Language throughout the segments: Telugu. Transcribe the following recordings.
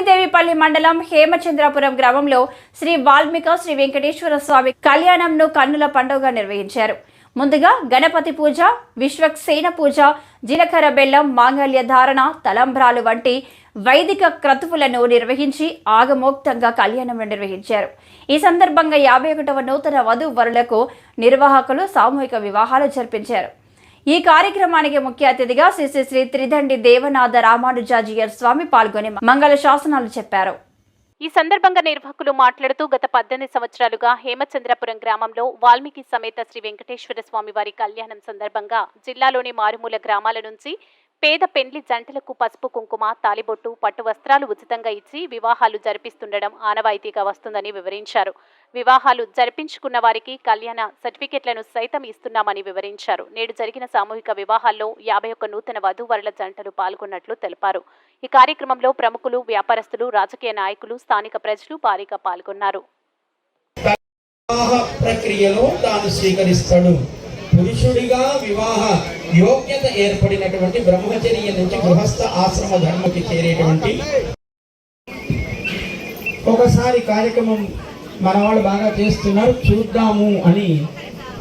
లక్ష్మీదేవిపల్లి మండలం హేమచంద్రాపురం గ్రామంలో శ్రీ వాల్మీక శ్రీ వెంకటేశ్వర స్వామి కళ్యాణంను కన్నుల పండుగ నిర్వహించారు. ముందుగా గణపతి పూజ విశ్వక్సేన పూజ జీలకర్ర బెల్లం మాంగళ్య ధారణ తలంబ్రాలు వంటి వైదిక క్రతువులను నిర్వహించి ఆగమోక్తంగా కళ్యాణం నిర్వహించారు. ఈ సందర్భంగా యాభై ఒకటవ నూతన వధు వరులకు నిర్వాహకులు సామూహిక వివాహాలు జరిపించారు. ఈ కార్యక్రమానికి ముఖ్య అతిథిగా శ్రీ శ్రీ త్రిదండి దేవనాథ రామానుజాజియర్ స్వామి పాల్గొని మంగళ శాసనాలు చెప్పారు. ఈ సందర్భంగా నిర్వాహకులు మాట్లాడుతూ గత పద్దెనిమిది సంవత్సరాలుగా హేమచంద్రపురం గ్రామంలో వాల్మీకి సమేత శ్రీ వెంకటేశ్వర స్వామి వారి కళ్యాణం సందర్భంగా జిల్లాలోని మారుమూల గ్రామాల నుంచి పేద పెండ్లి జంటలకు పసుపు కుంకుమ తాలిబొట్టు పట్టు వస్త్రాలు ఉచితంగా ఇచ్చి వివాహాలు జరిపిస్తుండడం ఆనవాయితీగా వస్తుందని వివరించారు. వివాహాలు జరిపించుకున్న వారికి కళ్యాణ సర్టిఫికెట్లను సైతం ఇస్తున్నామని వివరించారు. నేడు జరిగిన సామూహిక వివాహాల్లో యాభై ఒక్క నూతన వధూవరుల జంటలు పాల్గొన్నట్లు తెలిపారు. ఈ కార్యక్రమంలో ప్రముఖులు వ్యాపారస్తులు రాజకీయ నాయకులు స్థానిక ప్రజలు భారీగా పాల్గొన్నారు. ప్రక్రియలో తాను స్వీకరిస్తాడు. పురుషుడిగా వివాహ యోగ్యత ఏర్పడినటువంటి బ్రహ్మచర్య నుంచి గృహస్థ ఆశ్రమ ధర్మకి చేరేటువంటి ఒకసారి కార్యక్రమం మన వాళ్ళు బాగా చేస్తున్నారు. చూద్దాము అని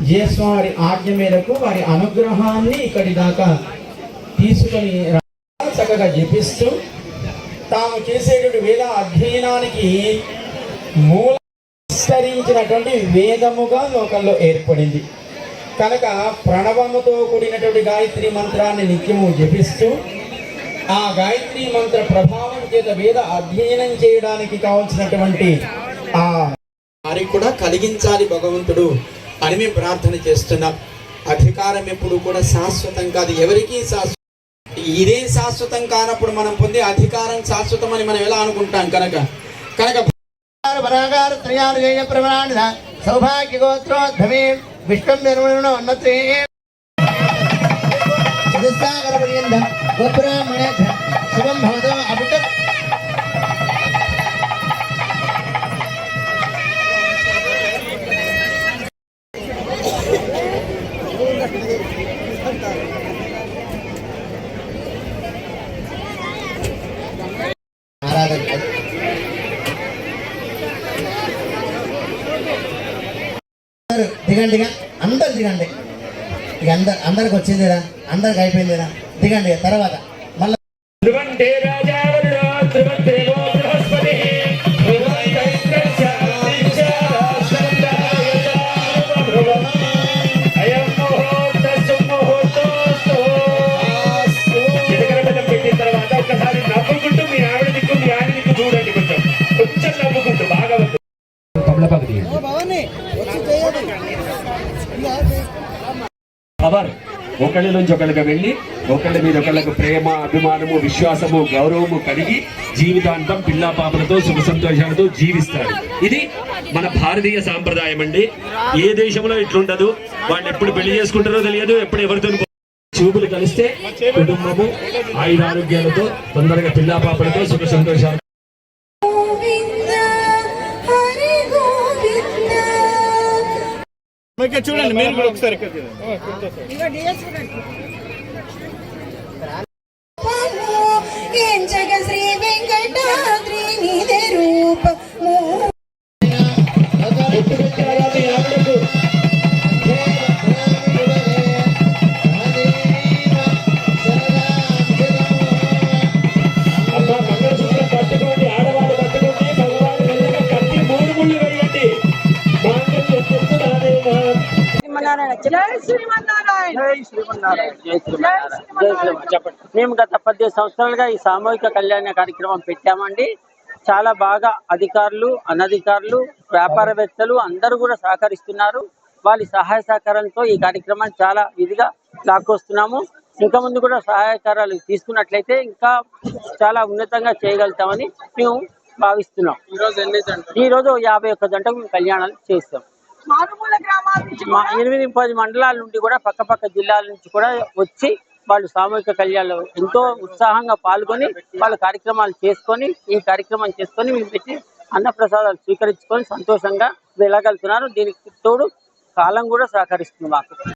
జయస్వామి ఆజ్ఞ మేరకు వారి అనుగ్రహాన్ని ఇక్కడి దాకా తీసుకొని చక్కగా జపిస్తూ తాము చేసేటువంటి వేద అధ్యయనానికి మూలస్తరించినటువంటి వేదముగా లోకంలో ఏర్పడింది. కనుక ప్రణవముతో కూడినటువంటి గాయత్రి మంత్రాన్ని నిత్యము జపిస్తూ ఆ గాయత్రి మంత్ర ప్రభావం చేత వేద అధ్యయనం చేయడానికి కావలసినటువంటి ఆ వారికి కూడా కలిగించాలి భగవంతుడు అని మేము ప్రార్థన చేస్తున్నాం. అధికారం ఎప్పుడు కూడా శాశ్వతం కాదు. ఎవరికీ శాశ్వతం ఇదే శాశ్వతం కానప్పుడు మనం పొందే అధికారం శాశ్వతం అని మనం ఎలా అనుకుంటాం కనుక? కనుక వరాగారు త్రయాలు చేయ ప్రమాణ సౌభాగ్య గోత్రోద్భవే ವಿಷ್ಣು ನಿರ್ವಹಣ ಅನ್ನತೆ ಸದಸ್ಯಾಗರ ಪರ್ಯಂತ ಗೋಬ್ರಾಹ್ಮಣ ಶುಭಂ ಭವತ ಅಭಿಟ Thank you. దిగండి ఇక అందరు దిగండి. ఇక అందరు అందరికి వచ్చిందిరా. అందరికి అయిపోయిందిరా. దిగండి ఇక తర్వాత. మళ్ళీ పవర్. ఒకళ్ళ నుంచి ఒకళ్ళకి వెళ్ళి ఒకళ్ళ మీద ఒకళ్ళకు ప్రేమ అభిమానము విశ్వాసము గౌరవము కలిగి జీవితాంతం పిల్లా పాపలతో సుఖ సంతోషాలతో జీవిస్తారు. ఇది మన భారతీయ సాంప్రదాయం అండి. ఏ దేశంలో ఇట్లుండదు? వాళ్ళు ఎప్పుడు పెళ్ళి చేసుకుంటారో తెలియదు ఎప్పుడు ఎవరితో చూపులు కలిస్తే కుటుంబము ఆయురారోగ్యాలతో తొందరగా పిల్లా పాపలతో సుఖ సంతోషాలు చూడండి మీరు కూడా ఒకసారి. చెప్పండి. మేము గత పద్దెనిమిది సంవత్సరాలుగా ఈ సామూహిక కళ్యాణ కార్యక్రమం పెట్టామండి. చాలా బాగా అధికారులు అనధికారులు వ్యాపారవేత్తలు అందరూ కూడా సహకరిస్తున్నారు. వాళ్ళ సహాయ సహకారంతో ఈ కార్యక్రమాన్ని చాలా విధిగా లాక్కొస్తున్నాము. ఇంకా ముందు కూడా సహాయకారాలు తీసుకున్నట్లయితే ఇంకా చాలా ఉన్నతంగా చేయగలుగుతామని మేము భావిస్తున్నాం. ఈ రోజు యాభై ఒక్క జంటకు మేము కళ్యాణాలు చేస్తాం. ఎనిమిది పది మండలాల నుండి కూడా పక్క పక్క జిల్లాల నుంచి కూడా వచ్చి వాళ్ళు సామూహిక కళ్యాణంలో ఎంతో ఉత్సాహంగా పాల్గొని వాళ్ళ కార్యక్రమాలు చేసుకొని ఈ కార్యక్రమం చేసుకొని మేము పెట్టి అన్నప్రసాదాలు స్వీకరించుకొని సంతోషంగా వెళ్ళగలుగుతున్నారు. దీనికి తోడు కాలం కూడా సహకరిస్తుంది మాకు.